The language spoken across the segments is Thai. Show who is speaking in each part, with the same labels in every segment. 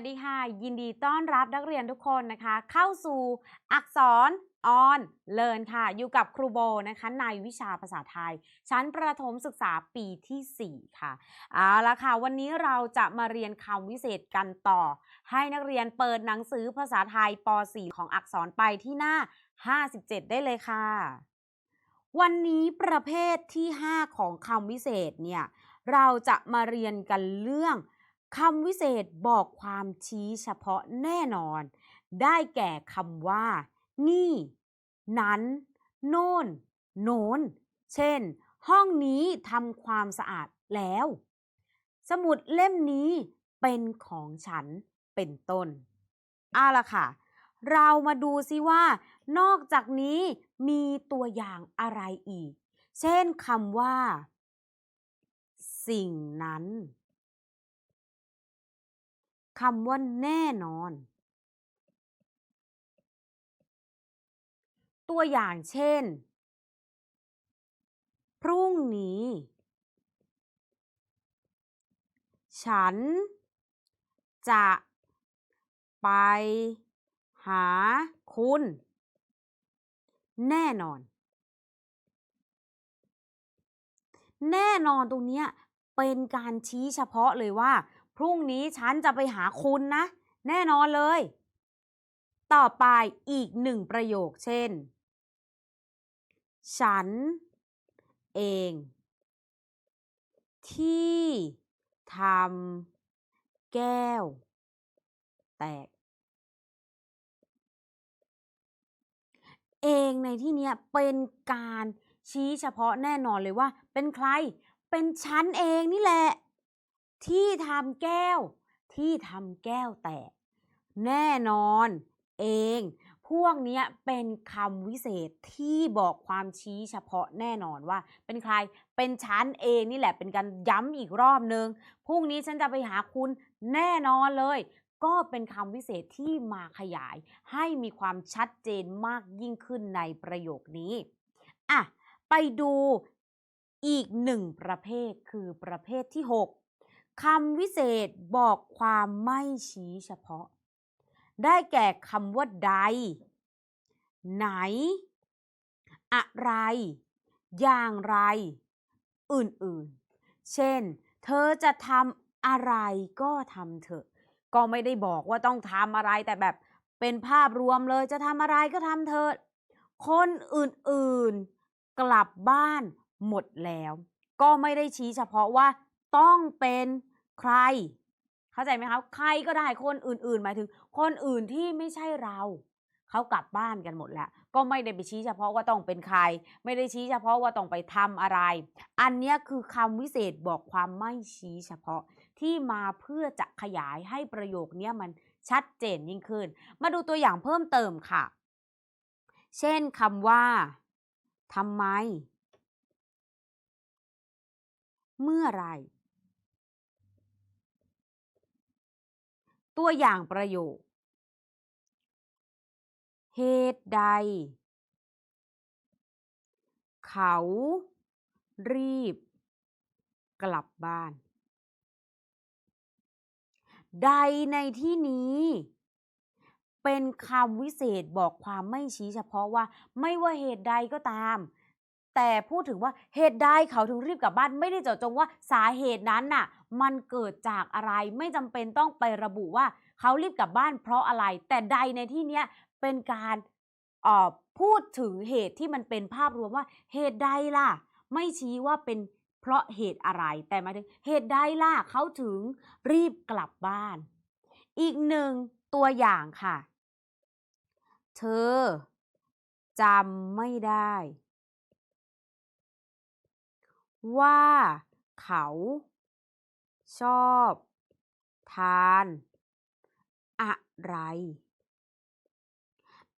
Speaker 1: สวัสดีค่ะ ยินดีต้อนรับนักเรียนทุกคนนะคะ เข้าสู่อักษรออนเลินค่ะ อยู่กับครูโบนะคะในวิชาภาษาไทย ชั้นประถมศึกษาปีที่ 4 ค่ะเอาละค่ะ วันนี้เราจะมาเรียนคำวิเศษกันต่อ ให้นักเรียนเปิดหนังสือภาษาไทยป .4 ของอักษรไปที่หน้า 57 ได้เลยค่ะ วันนี้ประเภทที่ 5 ของคำวิเศษเนี่ย เราจะมาเรียนกันเรื่อง คำวิเศษบอกความชี้เฉพาะแน่นอน ได้แก่คำว่า นี่ นั้น โน่น โน้น เช่น ห้องนี้ทำความสะอาดแล้ว สมุดเล่มนี้เป็นของฉันเป็นต้นเอาละค่ะ เรามาดูซิว่า นอกจากนี้มีตัวอย่างอะไรอีก เช่นคำว่า สิ่งนั้น คำว่าแน่นอน ตัวอย่างเช่น พรุ่งนี้ ฉัน จะไปหาคุณ แน่นอน แน่นอนตรงนี้เป็นการชี้เฉพาะเลยว่า พรุ่งนี้ฉันจะไปหาคุณนะ แน่นอนเลย ต่อไปอีกหนึ่งประโยคเช่น ฉัน เอง ที่ทำแก้ว แตก เองในที่นี้เป็นการชี้เฉพาะแน่นอนเลยว่า เป็นใคร เป็นฉันเองนี่แหละ ที่ทำแก้ว ที่ทำแก้วแตก แน่นอน เอง พวกนี้เป็นคำวิเศษที่บอกความชี้เฉพาะแน่นอนว่า เป็นใครเป็นฉันเองนี่แหละเป็นการย้ำอีกรอบนึงพรุ่งนี้ฉันจะไปหาคุณแน่นอนเลยก็เป็นคำวิเศษที่มาขยายให้มีความชัดเจนมากยิ่งขึ้นในประโยคนี้อะไปดูอีกหนึ่งประเภทคือประเภทที่ 6 คำวิเศษบอกความไม่ชี้เฉพาะ ได้แก่คำว่าใด ไหน อะไร อย่างไร อื่นๆ เช่น เธอจะทำอะไรก็ทำเถอะ ก็ไม่ได้บอกว่าต้องทำอะไรแต่แบบเป็นภาพรวมเลยจะทำอะไรก็ทำเถอะ คนอื่นๆ กลับบ้านหมดแล้ว ก็ไม่ได้ชี้เฉพาะว่าต้องเป็น ใคร เข้าใจไหมคะใครก็ได้คนอื่นๆ หมายถึง คนอื่นที่ไม่ใช่เราเขากลับบ้านกันหมดแล้ว ก็ไม่ได้ไปชี้เฉพาะว่าต้องเป็นใคร ไม่ได้ชี้เฉพาะว่าต้องไปทำอะไร อันนี้คือคำวิเศษบอกความไม่ชี้เฉพาะที่มาเพื่อจะขยายให้ประโยคนี้มันชัดเจนยิ่งขึ้น มาดูตัวอย่างเพิ่มเติมค่ะ เช่นคำว่าทำไม เมื่อไร ตัวอย่างประโยค เหตุใด เขารีบกลับบ้าน ใดในที่นี้ เป็นคำวิเศษบอกความไม่ชี้เฉพาะว่า ไม่ว่าเหตุใดก็ตาม แต่พูดถึงว่าเหตุใดเขาถึงรีบกลับบ้านไม่ได้เจาะจงว่าสาเหตุนั้นน่ะ มันเกิดจากอะไรไม่จำเป็นต้องไประบุว่าเขารีบกลับบ้านเพราะอะไร แต่ใดในที่เนี้ยเป็นการออพูดถึงเหตุที่มันเป็นภาพรวมว่าเหตุใดล่ะ ไม่ชี้ว่าเป็นเพราะเหตุอะไร แต่หมายถึงเหตุใดล่ะเขาถึงรีบกลับบ้าน อีกหนึ่งตัวอย่างค่ะ เธอจำไม่ได้ ว่า เขา ชอบ ทาน อะไร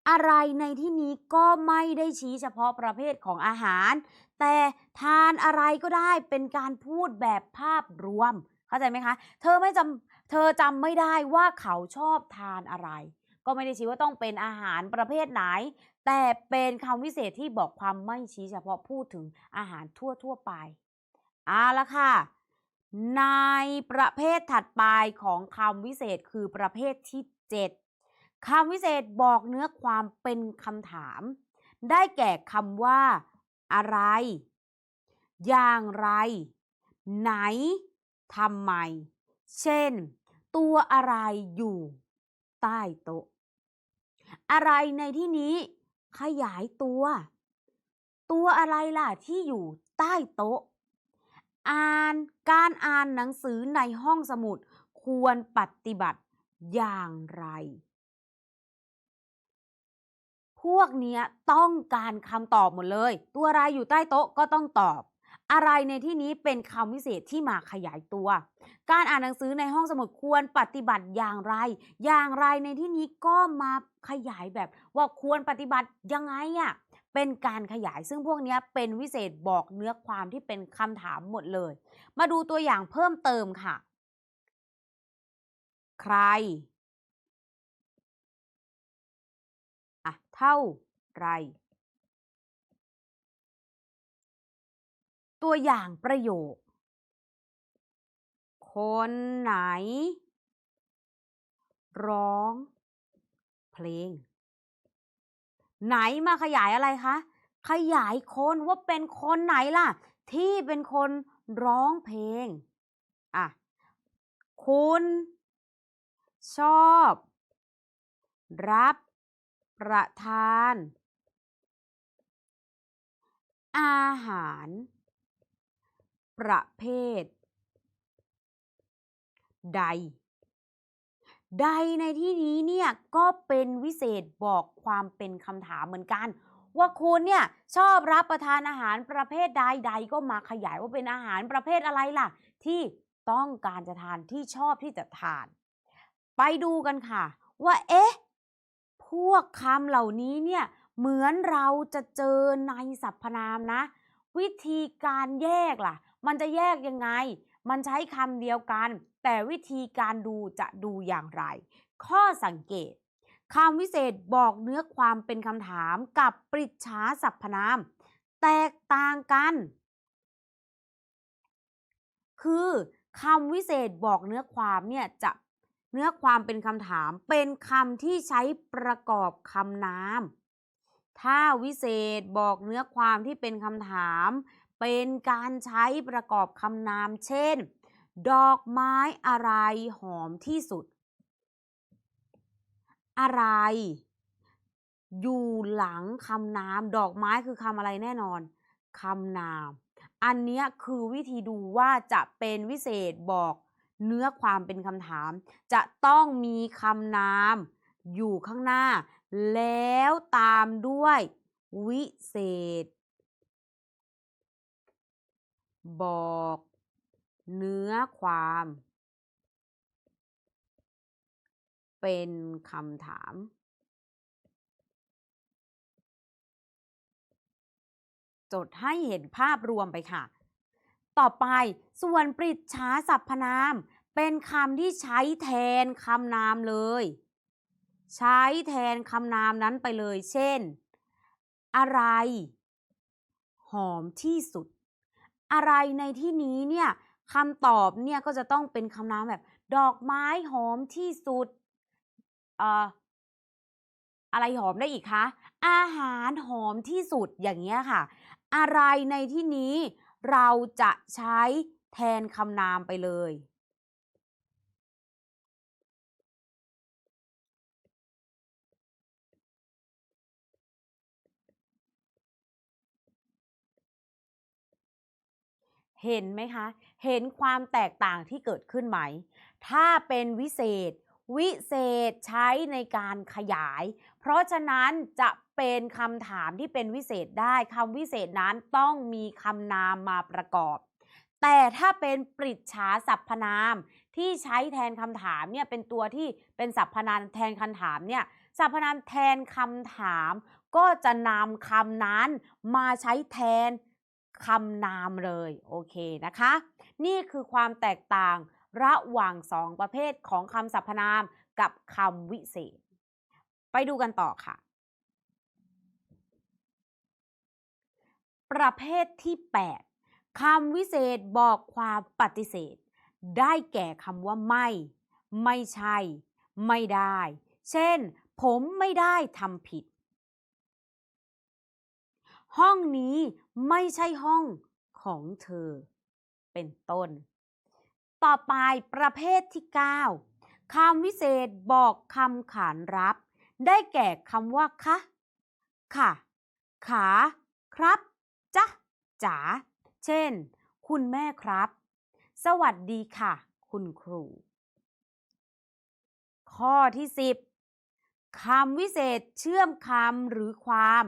Speaker 1: อะไรในที่นี้ก็ไม่ได้ชี้เฉพาะประเภทของอาหาร แต่ทานอะไรก็ได้เป็นการพูดแบบภาพรวม เข้าใจไหมคะ เธอไม่จำเธอจำไม่ได้ว่าเขาชอบทานอะไรก็ไม่ได้ชี้ว่าต้องเป็นอาหารประเภทไหน แต่เป็นคำวิเศษที่บอกความไม่ชี้เฉพาะพูดถึงอาหารทั่วทั่วไปเอาละค่ะ ในประเภทถัดไปของคำวิเศษคือประเภทที่ 7คำวิเศษบอกเนื้อความเป็นคำถาม ได้แก่คำว่า อะไร อย่างไร ไหนทำไม เช่น ตัวอะไรอยู่ ใต้โต๊ะอะไรในที่นี้ ขยายตัว ตัวอะไรล่ะที่อยู่ใต้โต๊ะ อ่านการอ่านหนังสือในห้องสมุดควรปฏิบัติอย่างไร พวกเนี้ยต้องการคำตอบหมดเลย ตัวอะไรอยู่ใต้โต๊ะก็ต้องตอบ อะไรในที่นี้เป็นคำวิเศษที่มาขยายตัว การอ่านหนังสือในห้องสมุดควรปฏิบัติอย่างไร อย่างไรในที่นี้ก็มาขยายแบบว่าควรปฏิบัติยังไงอะ่ะเป็นการขยายซึ่งพวกนี้เป็นวิเศษบอกเนื้อความที่เป็นคำถามหมดเลย มาดูตัวอย่างเพิ่มเติมค่ะ ใครอะเท่าไร ตัวอย่างประโยค คนไหน ร้อง เพลง ไหนมาขยายอะไรคะ ขยายคนว่าเป็นคนไหนล่ะ ที่เป็นคนร้องเพลง อะ คุณ ชอบ รับประทาน อาหาร ประเภท ใด ใดในที่นี้เนี่ยก็เป็นวิเศษบอกความเป็นคำถามเหมือนกัน ว่าคุณเนี่ยชอบรับประทานอาหารประเภทใดใดก็มาขยายว่าเป็นอาหารประเภทอะไรล่ะ ที่ต้องการจะทานที่ชอบที่จะทาน ไปดูกันค่ะ ว่าเอ๊ะพวกคำเหล่านี้เนี่ยเหมือนเราจะเจอในสรรพนามนะ วิธีการแยกล่ะ มันจะแยกยังไง มันใช้คำเดียวกัน แต่วิธีการดูจะดูอย่างไร ข้อสังเกตคำวิเศษบอกเนื้อความเป็นคำถามกับปริจฉาสรรพนาม แตกต่างกัน คือคำวิเศษบอกเนื้อความเนี่ยจะเนื้อความเป็นคำถามเป็นคำที่ใช้ประกอบคำนาม ถ้าวิเศษบอกเนื้อความที่เป็นคำถาม เป็นการใช้ประกอบคำนาม เช่น ดอกไม้อะไรหอมที่สุด อะไร อยู่หลังคำนาม ดอกไม้คือคำอะไรแน่นอนคำนาม อันนี้คือวิธีดูว่าจะเป็นวิเศษบอกเนื้อความเป็นคำถาม จะต้องมีคำนาม อยู่ข้างหน้า แล้วตามด้วยวิเศษ บอก เนื้อความ เป็นคำถาม จดให้เห็นภาพรวมไปค่ะ ต่อไปส่วนปริจฉาสรรพนาม เป็นคำที่ใช้แทนคำนามเลย ใช้แทนคำนามนั้นไปเลย เช่น อะไร หอมที่สุด อะไรในที่นี้เนี่ยคำตอบเนี่ยก็จะต้องเป็นคำนามแบบ ดอกไม้หอมที่สุดเอ่ออะไรหอมได้อีกคะ อาหารหอมที่สุดอย่างเงี้ยค่ะ อะไรในที่นี้เราจะใช้แทนคำนามไปเลย เห็นไหมคะ เห็นความแตกต่างที่เกิดขึ้นไหม ถ้าเป็นวิเศษ วิเศษใช้ในการขยาย เพราะฉะนั้นจะเป็นคำถามที่เป็นวิเศษได้คำวิเศษนั้นต้องมีคำนามมาประกอบ แต่ถ้าเป็นปริจฉาสรรพนาม ที่ใช้แทนคำถามเนี่ยเป็นตัวที่เป็นสรรพนามแทนคำถามเนี่ยสรรพนามแทนคำถาม ก็จะนำคำนั้นมาใช้แทน คำนามเลยโอเคนะคะ นี่คือความแตกต่างระหว่างสองประเภทของคำสรรพนามกับคำวิเศษ ไปดูกันต่อค่ะ ประเภทที่ 8คำวิเศษบอกความปฏิเสธ ได้แก่คำว่าไม่ ไม่ใช่ ไม่ได้ เช่น ผมไม่ได้ทำผิด ห้องนี้ไม่ใช่ห้องของเธอ เป็นต้น ต่อไปประเภทที่ 9คำวิเศษบอกคำขานรับ ได้แก่คำว่าคะ ค่ะ ขา ครับ จ๊ะ จ๋า เช่น คุณแม่ครับ สวัสดีค่ะ คุณครู ข้อที่ 10คำวิเศษเชื่อมคำหรือความ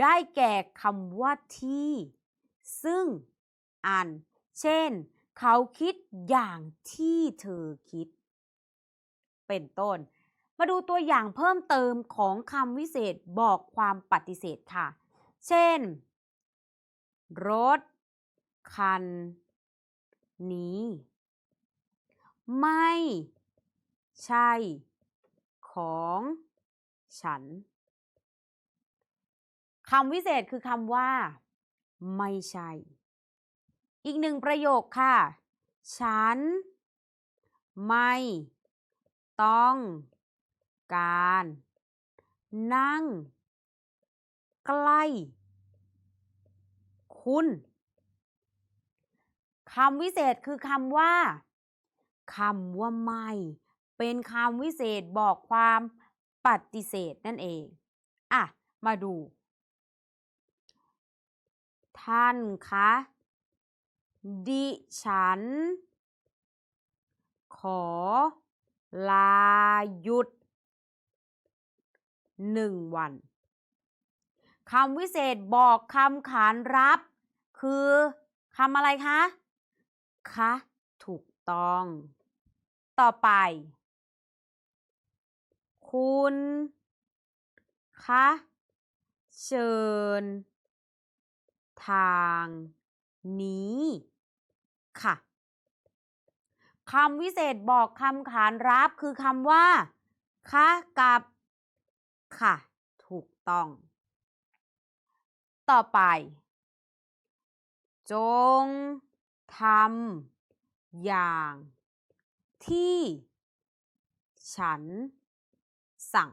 Speaker 1: ได้แก่คำว่าที่ ซึ่งอ่านเช่น เขาคิดอย่างที่เธอคิด เป็นต้น มาดูตัวอย่างเพิ่มเติมของคำวิเศษบอกความปฏิเสธค่ะ เช่น รถ คัน นี้ ไม่ใช่ ของ ฉัน คำวิเศษคือคำว่า ไม่ใช่ อีกหนึ่งประโยคค่ะ ฉัน ไม่ ต้อง การ นั่ง ใกล้ คุณคำวิเศษคือคำว่าคำว่าไม่ เป็นคำวิเศษบอกความปฏิเสธนั่นเอง อะ มาดู ท่านคะ ดิฉัน ขอลาหยุดหนึ่งวันคำวิเศษบอกคำขานรับ คือคำอะไรคะ คะ ถูกต้อง ต่อไป คุณ คะ เชิญ ทางนี้ค่ะคำวิเศษบอกคำขานรับคือคำว่าคะกับค่ะ ถูกต้อง ต่อไป จงทำอย่าง ที่ ฉัน สั่ง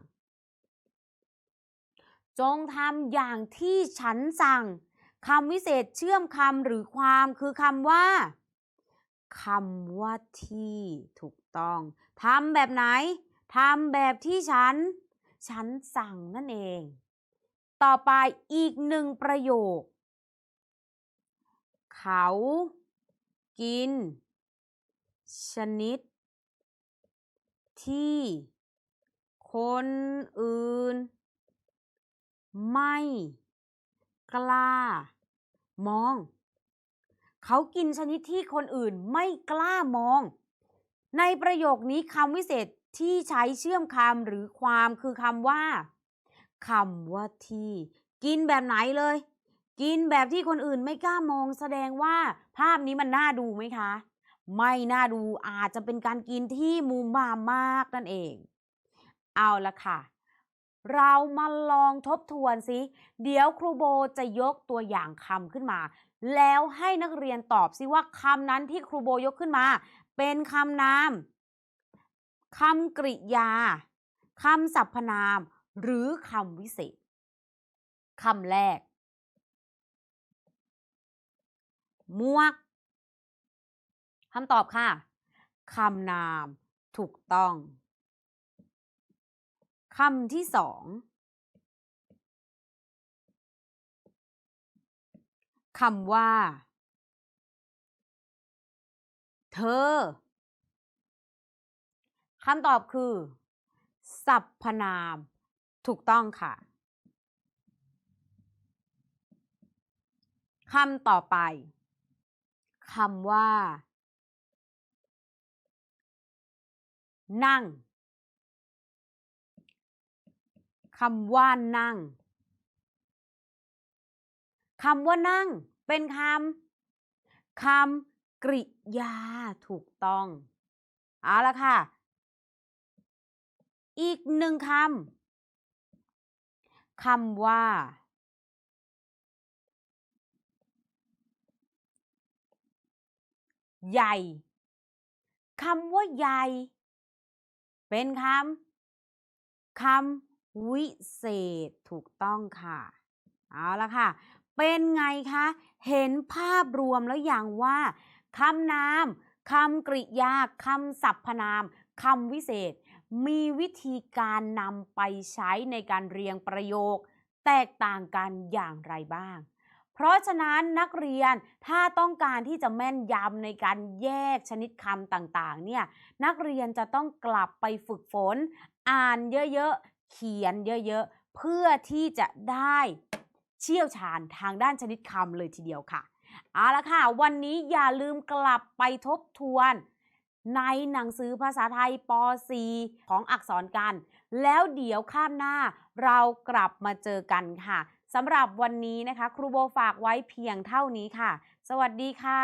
Speaker 1: จงทำอย่างที่ฉันสั่ง คำวิเศษเชื่อมคำหรือความคือคำว่าคำว่าที่ถูกต้องทำแบบไหนทำแบบที่ฉัน ฉันสั่งนั่นเอง ต่อไปอีกหนึ่งประโยค เขา กิน ชนิด ที่ คนอื่น ไม่ กล้า มอง เขากินชนิดที่คนอื่นไม่กล้ามอง ในประโยคนี้คำวิเศษที่ใช้เชื่อมคำหรือความคือคำว่าคำว่าที่ กินแบบไหนเลย กินแบบที่คนอื่นไม่กล้ามอง แสดงว่าภาพนี้มันน่าดูไหมคะ ไม่น่าดูอาจจะเป็นการกินที่มุมมามมากนั่นเอง เอาละค่ะ เรามาลองทบทวนสิ เดี๋ยวครูโบจะยกตัวอย่างคำขึ้นมา แล้วให้นักเรียนตอบสิว่าคำนั้นที่ครูโบยกขึ้นมา เป็นคำนามคำกริยาคำสรรพนาม หรือคำวิเศษคำแรกมวกคำตอบค่ะคำนามถูกต้อง คำที่สองคำว่า เธอคำตอบคือ สรรพนาม ถูกต้องค่ะคำต่อไปคำว่า นั่ง คำว่านั่งคำว่านั่ง เป็นคำคำกริยาถูกต้องเอาละค่ะ อีกหนึ่งคำคำว่าใหญ่คำว่าใหญ่ เป็นคำคำ วิเศษถูกต้องค่ะ เอาละค่ะ เป็นไงคะ เห็นภาพรวมแล้วอย่างว่าคำนามคำกริยาคำสรรพนามคำวิเศษ มีวิธีการนำไปใช้ในการเรียงประโยค แตกต่างกันอย่างไรบ้าง เพราะฉะนั้นนักเรียนถ้าต้องการที่จะแม่นยำในการแยกชนิดคำต่างๆ เนี่ย นักเรียนจะต้องกลับไปฝึกฝน อ่านเยอะๆ เขียนเยอะๆ เพื่อที่จะได้เชี่ยวชาญทางด้านชนิดคำเลยทีเดียวค่ะ เอาละค่ะ วันนี้อย่าลืมกลับไปทบทวน ในหนังสือภาษาไทยป .4 ของอักษรกัน แล้วเดี๋ยวข้ามหน้าเรากลับมาเจอกันค่ะสำหรับวันนี้นะคะ ครูโบฝากไว้เพียงเท่านี้ค่ะ สวัสดีค่ะ